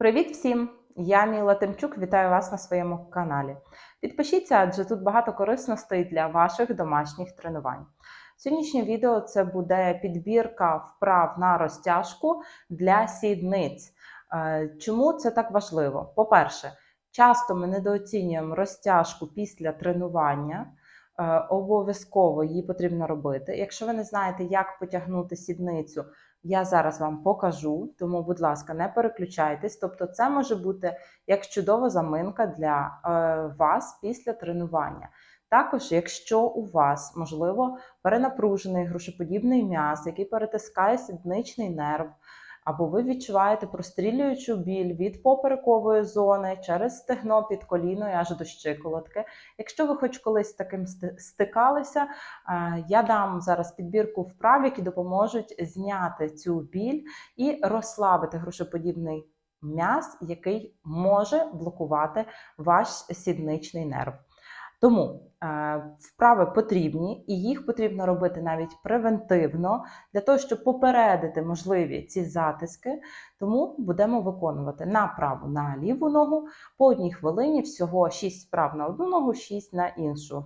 Привіт всім! Я Міла Тимчук, вітаю вас на своєму каналі. Підпишіться, адже тут багато корисностей для ваших домашніх тренувань. Сьогоднішнє відео це буде підбірка вправ на розтяжку для сідниць. Е, Чому це так важливо? По-перше, часто ми недооцінюємо розтяжку після тренування. Е, Обов'язково її потрібно робити. Якщо ви не знаєте, як потягнути сідницю, я зараз вам покажу, тому, будь ласка, не переключайтесь. Тобто, це може бути як чудова заминка для е, вас після тренування. Також, якщо у вас, можливо, перенапружений грушеподібний м'яз, який перетискає сідничний нерв, або ви відчуваєте прострілюючу біль від поперекової зони через стегно під коліно і аж до щиколотки. Якщо ви хоч колись з таким стикалися, е, я дам зараз підбірку вправ, які допоможуть зняти цю біль і розслабити грушеподібний м'яз, який може блокувати ваш сідничний нерв. Тому е, вправи потрібні, і їх потрібно робити навіть превентивно для того, щоб попередити можливі ці затиски. Тому будемо виконувати на праву на ліву ногу по одній хвилині, всього 6 вправ на одну ногу, 6 на іншу.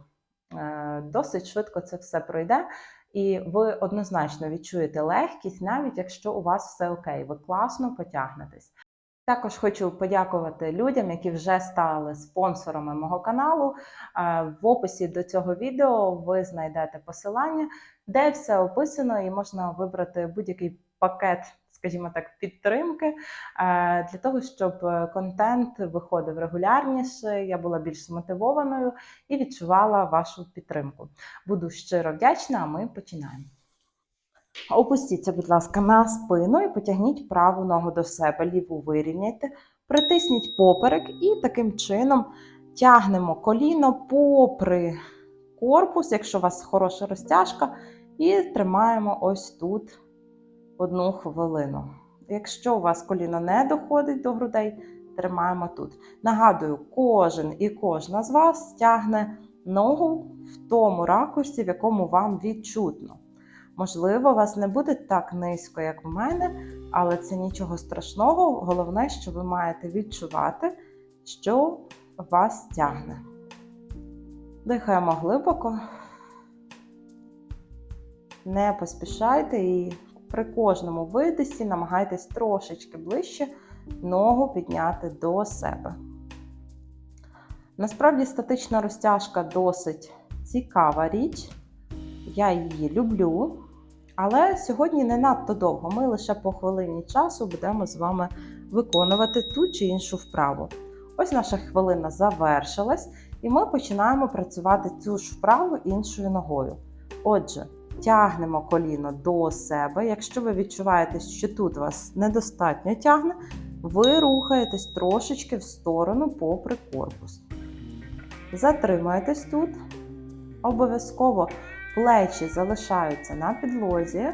Е, Досить швидко це все пройде, і ви однозначно відчуєте легкість, навіть якщо у вас все окей, ви класно потягнетесь. Також хочу подякувати людям, які вже стали спонсорами мого каналу. Е, В описі до цього відео ви знайдете посилання, де все описано, і можна вибрати будь-який пакет, скажімо так, підтримки е, для того, щоб е, контент виходив регулярніше, я була більш мотивованою і відчувала вашу підтримку. Буду щиро вдячна, а ми починаємо. Опустіться, будь ласка, на спину і потягніть праву ногу до себе, ліву вирівняйте, притисніть поперек і таким чином тягнемо коліно попри корпус, якщо у вас хороша розтяжка, і тримаємо ось тут одну хвилину. Якщо у вас коліно не доходить до грудей, тримаємо тут. Нагадую, кожен і кожна з вас тягне ногу в тому ракурсі, в якому вам відчутно. Можливо, у вас не буде так низько, як у мене, але це нічого страшного. Головне, що ви маєте відчувати, що вас тягне. Дихаємо глибоко, не поспішайте і при кожному видисі намагайтесь трошечки ближче ногу підняти до себе. Насправді статична розтяжка досить цікава річ. Я її люблю. Але сьогодні не надто довго. Ми лише по хвилині часу будемо з вами виконувати ту чи іншу вправу. Ось наша хвилина завершилась, і ми починаємо працювати цю ж вправу іншою ногою. Отже, тягнемо коліно до себе. Якщо ви відчуваєте, що тут вас недостатньо тягне, ви рухаєтесь трошечки в сторону попри корпус. Затримуєтесь тут. Обов'язково плечі залишаються на підлозі.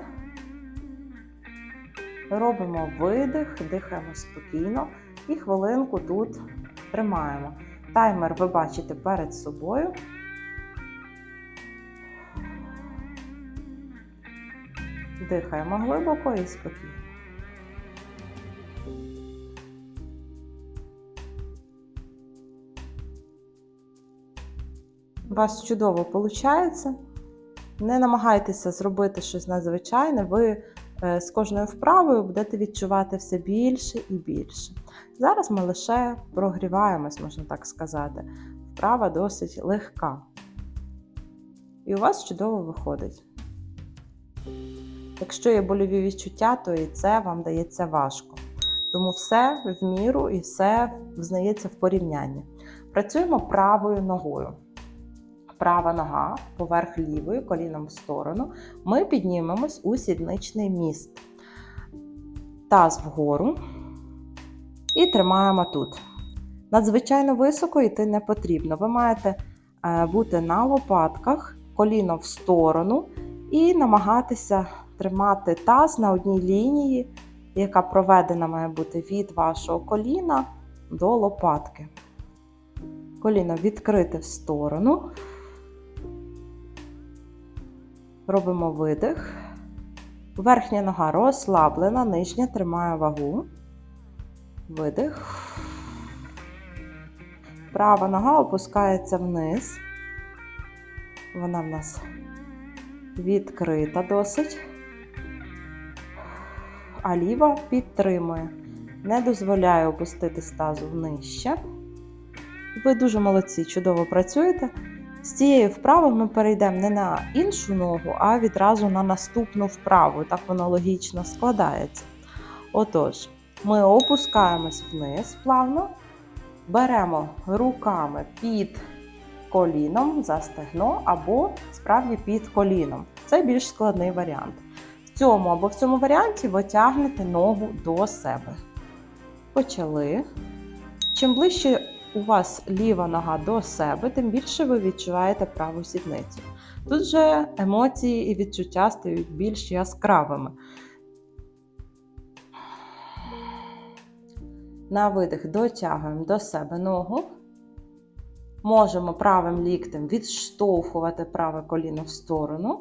Робимо видих, дихаємо спокійно і хвилинку тут тримаємо. Таймер ви бачите перед собою. Дихаємо глибоко і спокійно. У вас чудово виходить. Не намагайтеся зробити щось надзвичайне, ви е, з кожною вправою будете відчувати все більше і більше. Зараз ми лише прогріваємось, можна так сказати. Вправа досить легка. І у вас чудово виходить. Якщо є больові відчуття, то і це вам дається важко. Тому все в міру і все взнається в порівнянні. Працюємо правою ногою права нога поверх лівої, коліном в сторону, ми піднімемось у сідничний міст. Таз вгору і тримаємо тут. Надзвичайно високо йти не потрібно. Ви маєте е, бути на лопатках, коліно в сторону, і намагатися тримати таз на одній лінії, яка проведена має бути від вашого коліна до лопатки. Коліно відкрите в сторону. Робимо видих. Верхня нога розслаблена, нижня тримає вагу. Видих. Права нога опускається вниз. Вона в нас відкрита досить. А ліва підтримує. Не дозволяє опустити тазу нижче. Ви дуже молодці, чудово працюєте. З цієї вправи ми перейдемо не на іншу ногу, а відразу на наступну вправу. Так воно логічно складається. Отож, ми опускаємось вниз плавно, беремо руками під коліном за стегно або справді під коліном. Це більш складний варіант. В цьому або в цьому варіанті ви тягнете ногу до себе. Почали. Чим ближче у вас ліва нога до себе, тим більше ви відчуваєте праву сідницю. Тут же емоції і відчуття стають більш яскравими. На видих дотягуємо до себе ногу. Можемо правим ліктем відштовхувати праве коліно в сторону.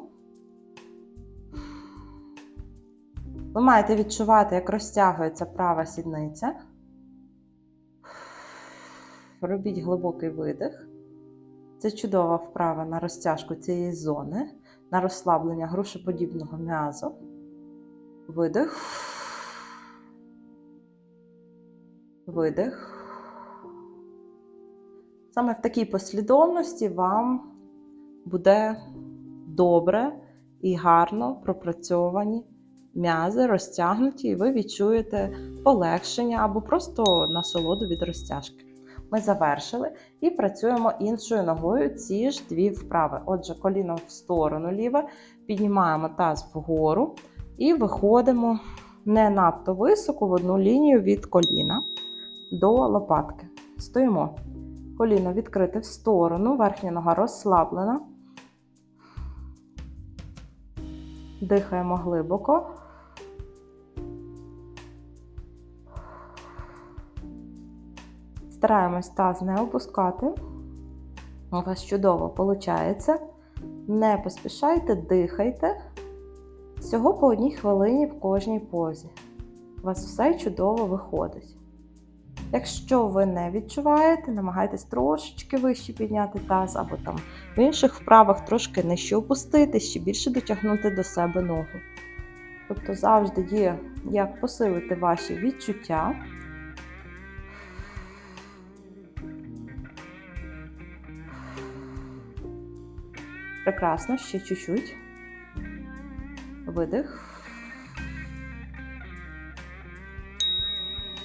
Ви маєте відчувати, як розтягується права сідниця. Робіть глибокий видих. Це чудова вправа на розтяжку цієї зони, на розслаблення грушеподібного м'язу. Видих. Видих. Саме в такій послідовності вам буде добре і гарно пропрацьовані м'язи, розтягнуті, і ви відчуєте полегшення або просто насолоду від розтяжки. Ми завершили і працюємо іншою ногою ці ж дві вправи. Отже, коліно в сторону ліве, піднімаємо таз вгору і виходимо не надто високо в одну лінію від коліна до лопатки. Стоїмо. Коліно відкрите в сторону, верхня нога розслаблена. Дихаємо глибоко. Стараємось таз не опускати. У вас чудово виходить. Не поспішайте, дихайте. Всього по одній хвилині в кожній позі. У вас все чудово виходить. Якщо ви не відчуваєте, намагайтесь трошечки вище підняти таз, або там в інших вправах трошки нижче опустити, ще більше дотягнути до себе ногу. Тобто завжди є як посилити ваші відчуття. Прекрасно, ще чуть-чуть. Видих.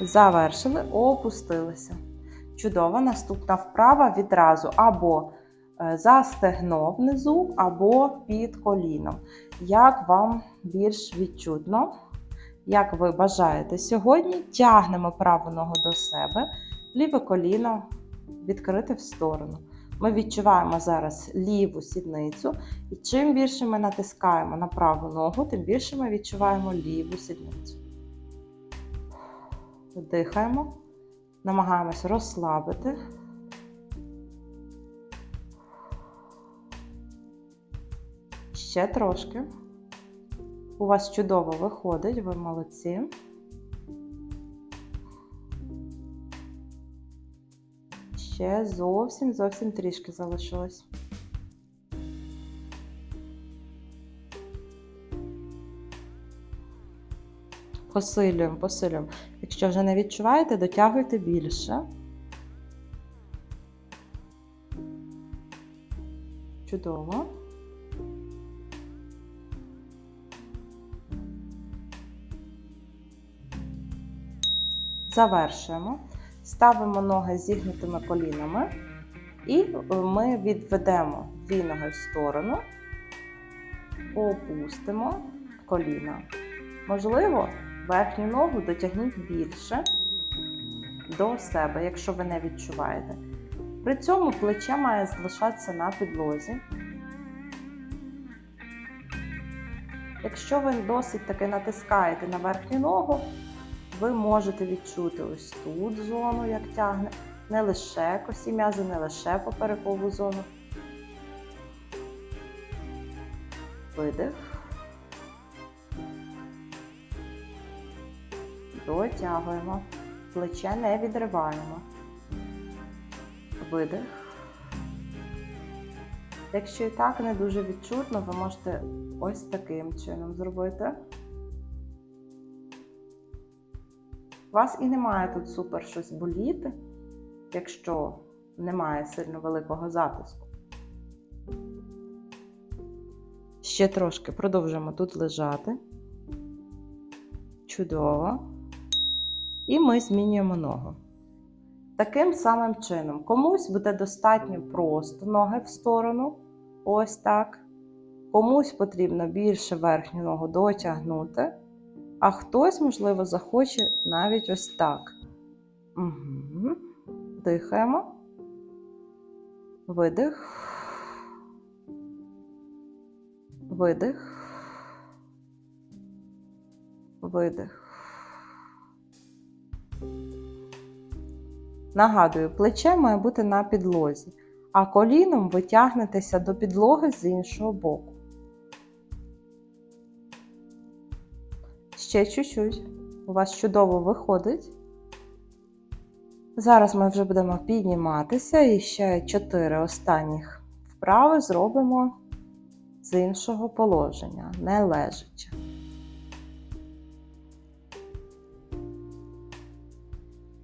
Завершили, опустилися. Чудово, наступна вправа відразу або е, за стегно внизу, або під коліном. Як вам більш відчутно, як ви бажаєте сьогодні, тягнемо праву ногу до себе, ліве коліно відкрите в сторону. Ми відчуваємо зараз ліву сідницю, і чим більше ми натискаємо на праву ногу, тим більше ми відчуваємо ліву сідницю. Дихаємо, намагаємось розслабити. Ще трошки. У вас чудово виходить, ви молодці. Ще зовсім зовсім трішки залишилось. Посилюємо, посилюємо. Якщо вже не відчуваєте, дотягуйте більше. Чудово. Завершуємо. Ставимо ноги зігнутими колінами, і ми відведемо дві ноги в сторону, опустимо коліна. Можливо, верхню ногу дотягніть більше до себе, якщо ви не відчуваєте. При цьому плече має залишатися на підлозі. Якщо ви досить таки натискаєте на верхню ногу, ви можете відчути ось тут зону, як тягне, не лише косі м'язи, не лише поперекову зону. Видих. Дотягуємо. Плече не відриваємо. Видих. Якщо і так не дуже відчутно, ви можете ось таким чином зробити. Вас і немає тут супер щось боліти, якщо немає сильно великого затиску. Ще трошки продовжуємо тут лежати. Чудово. І ми змінюємо ногу. Таким самим чином, комусь буде достатньо просто ноги в сторону. Ось так. Комусь потрібно більше верхню ногу дотягнути, а хтось, можливо, захоче навіть ось так. Угу. Дихаємо. Видих. Видих. Видих. Нагадую, плече має бути на підлозі, а коліном ви тягнетеся до підлоги з іншого боку. Ще чуть-чуть. У вас чудово виходить. Зараз ми вже будемо підніматися і ще чотири останніх вправи зробимо з іншого положення, не лежачи.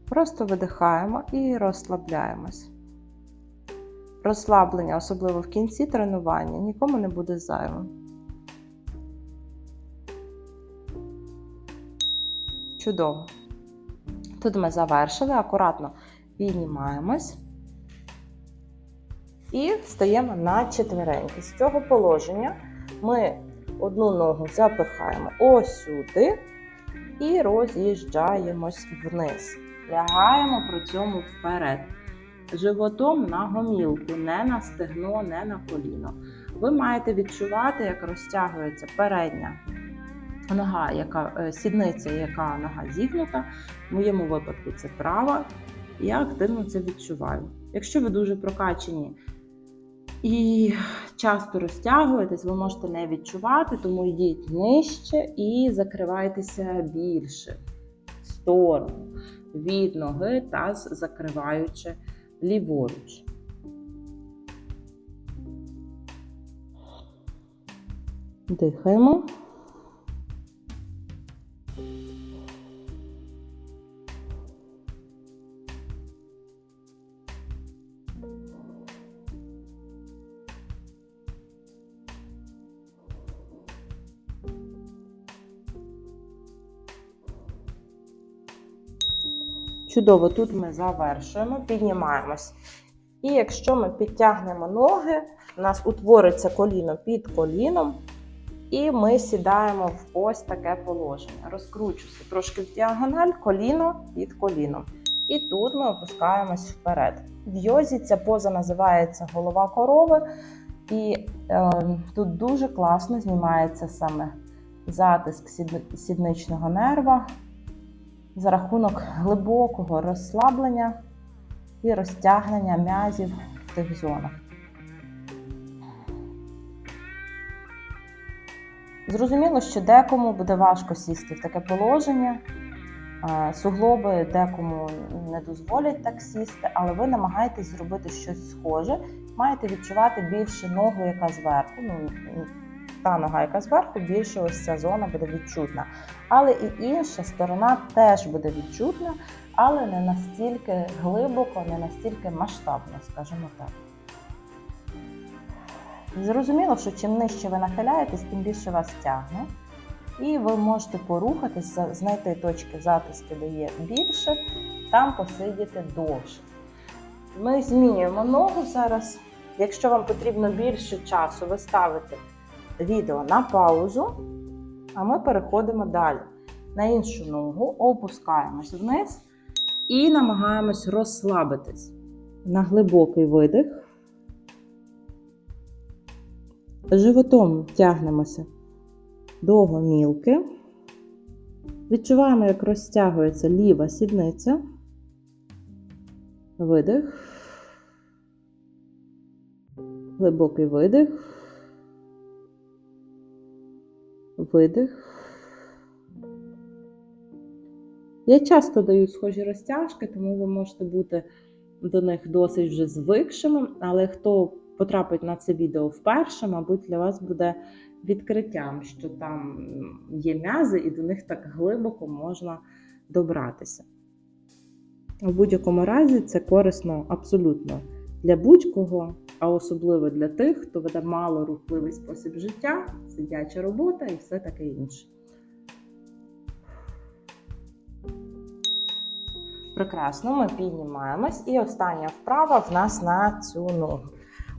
Просто видихаємо і розслабляємось. Розслаблення, особливо в кінці тренування, нікому не буде зайвим. Чудово. Тут ми завершили, акуратно піднімаємось і стаємо на четвереньки. З цього положення ми одну ногу запихаємо ось сюди і роз'їжджаємось вниз. Лягаємо при цьому вперед. Животом на гомілку, не на стегно, не на коліно. Ви маєте відчувати, як розтягується передня нога, яка е, сідниця, яка нога зігнута. В моєму випадку це права. Я активно це відчуваю. Якщо ви дуже прокачені і часто розтягуєтесь, ви можете не відчувати, тому йдіть нижче і закривайтеся більше в сторону від ноги, таз закриваючи ліворуч. Дихаємо. Чудово, тут ми завершуємо, піднімаємось. І якщо ми підтягнемо ноги, у нас утвориться коліно під коліном, і ми сідаємо в ось таке положення. Розкручуся трошки в діагональ, коліно під коліном. І тут ми опускаємось вперед. В йозі ця поза називається голова корови, і е, тут дуже класно знімається саме затиск сідничного нерва за рахунок глибокого розслаблення і розтягнення м'язів в тих зонах. Зрозуміло, що декому буде важко сісти в таке положення, суглоби декому не дозволять так сісти, але ви намагаєтесь зробити щось схоже, маєте відчувати більше ногу, яка зверху. Ну, та нога, яка зверху, більше ось ця зона буде відчутна. Але і інша сторона теж буде відчутна, але не настільки глибоко, не настільки масштабно, скажімо так. Зрозуміло, що чим нижче ви нахиляєтесь, тим більше вас тягне. І ви можете порухатись, знайти точки затиску, де є більше, там посидіти довше. Ми змінюємо ногу зараз. Якщо вам потрібно більше часу, ви ставите відео на паузу, а ми переходимо далі. На іншу ногу опускаємось вниз і намагаємось розслабитись на глибокий видих. Животом тягнемося до гомілки. Відчуваємо, як розтягується ліва сідниця. Видих. Глибокий видих. Видих. Я часто даю схожі розтяжки, тому ви можете бути до них досить вже звикшими. Але хто потрапить на це відео вперше, мабуть, для вас буде відкриттям, що там є м'язи, і до них так глибоко можна добратися. У будь-якому разі це корисно абсолютно для будь-кого, а особливо для тих, хто веде малорухливий спосіб життя, сидяча робота і все таке інше. Прекрасно, ми піднімаємось. І остання вправа в нас на цю ногу.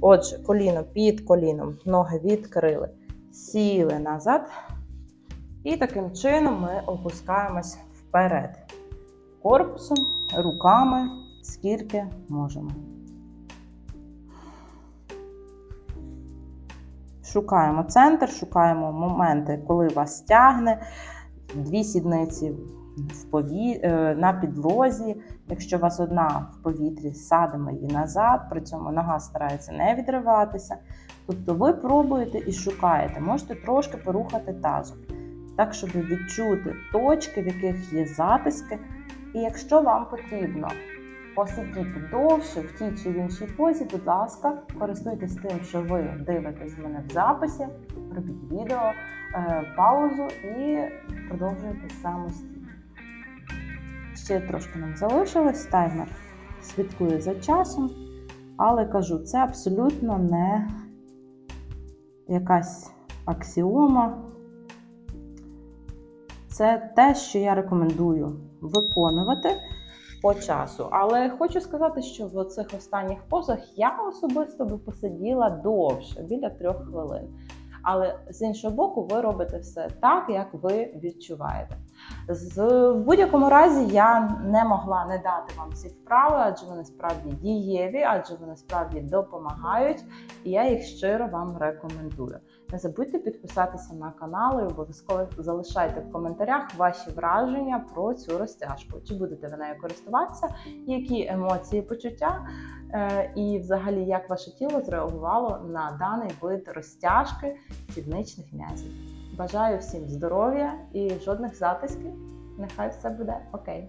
Отже, коліно під коліном, ноги відкрили, сіли назад. І таким чином ми опускаємось вперед. Корпусом, руками, скільки можемо. Шукаємо центр, шукаємо моменти, коли вас тягне, дві сідниці в пові... е, на підлозі. Якщо у вас одна в повітрі, садимо її назад, при цьому нога старається не відриватися. Тобто ви пробуєте і шукаєте, можете трошки порухати тазом, так, щоб відчути точки, в яких є затиски. І якщо вам потрібно посидіти довше в тій чи в іншій позі, будь ласка, користуйтесь тим, що ви дивитесь мене в записі, робіть відео, е, паузу і продовжуйте самостійно. Ще трошки нам залишилось, таймер слідкує за часом, але кажу, це абсолютно не якась аксіома. Це те, що я рекомендую виконувати по часу. Але хочу сказати, що в цих останніх позах я особисто би посиділа довше, біля трьох хвилин. Але з іншого боку, ви робите все так, як ви відчуваєте. В будь-якому разі я не могла не дати вам ці вправи, адже вони справді дієві, адже вони справді допомагають, і я їх щиро вам рекомендую. Не забудьте підписатися на канал і обов'язково залишайте в коментарях ваші враження про цю розтяжку. Чи будете ви нею користуватися, які емоції, почуття, е, і взагалі як ваше тіло зреагувало на даний вид розтяжки сідничних м'язів. Бажаю всім здоров'я і жодних затисків. Нехай все буде окей.